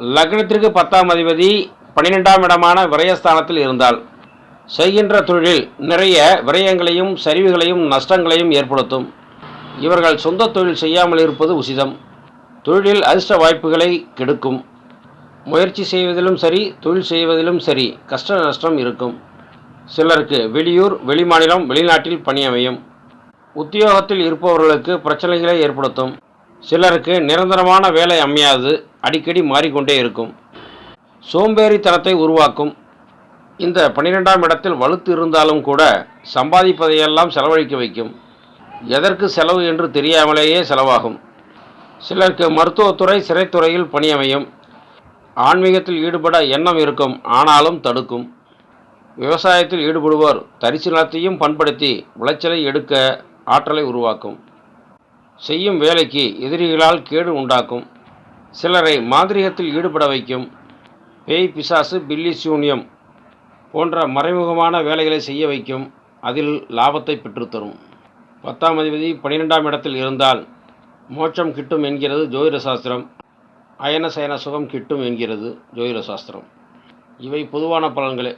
லக்னத்திற்கு பத்தாம் அதிபதி பன்னிரெண்டாம் இடமான விரயஸ்தானத்தில் இருந்தால் செய்கின்ற தொழிலில் நிறைய விரயங்களையும் சரிவுகளையும் நஷ்டங்களையும் ஏற்படுத்தும். இவர்கள் சொந்த தொழில் செய்யாமல் இருப்பது உசிதம். தொழிலில் அதிர்ஷ்ட வாய்ப்புகளை கெடுக்கும். முயற்சி செய்வதிலும் சரி தொழில் செய்வதிலும் சரி கஷ்ட நஷ்டம் இருக்கும். சிலருக்கு வெளியூர் வெளிமாநிலம் வெளிநாட்டில் பணி அமையும் உத்தியோகத்தில் இருப்பவர்களுக்கு பிரச்சனைகளை ஏற்படுத்தும். சிலருக்கு நிரந்தரமான வேலை அமையாது. அடிக்கடி மாறிக்கொண்டே இருக்கும். சோம்பேறித்தனத்தை உருவாக்கும். இந்த பன்னிரெண்டாம் இடத்தில் வலுத்து இருந்தாலும் கூட சம்பாதிப்பதையெல்லாம் செலவழிக்க வைக்கும். எதற்கு செலவு என்று தெரியாமலேயே செலவாகும். சிலருக்கு மருத்துவத்துறை சிறைத்துறையில் பணியமையும். ஆன்மீகத்தில் ஈடுபட எண்ணம் இருக்கும் ஆனாலும் தடுக்கும். விவசாயத்தில் ஈடுபடுவோர் தரிசு நிலத்தையும் பண்படுத்தி விளைச்சலை எடுக்க ஆற்றலை உருவாக்கும். செய்யும் வேலைக்கு எதிரிகளால் கேடு உண்டாக்கும். சிலரை மாந்திரிகத்தில் ஈடுபட வைக்கும் பேய் பிசாசு பில்லி சூன்யம் போன்ற மறைமுகமான வேலைகளை செய்ய வைக்கும் அதில் லாபத்தை பெற்றுத்தரும். பத்தாம் அதிபதி பனிரெண்டாம் இடத்தில் இருந்தால் மோட்சம் கிட்டும் என்கிறது ஜோதிட சாஸ்திரம் அயன சயன சுகம் கிட்டும் என்கிறது ஜோதிட சாஸ்திரம் இவை பொதுவான பலன்களே.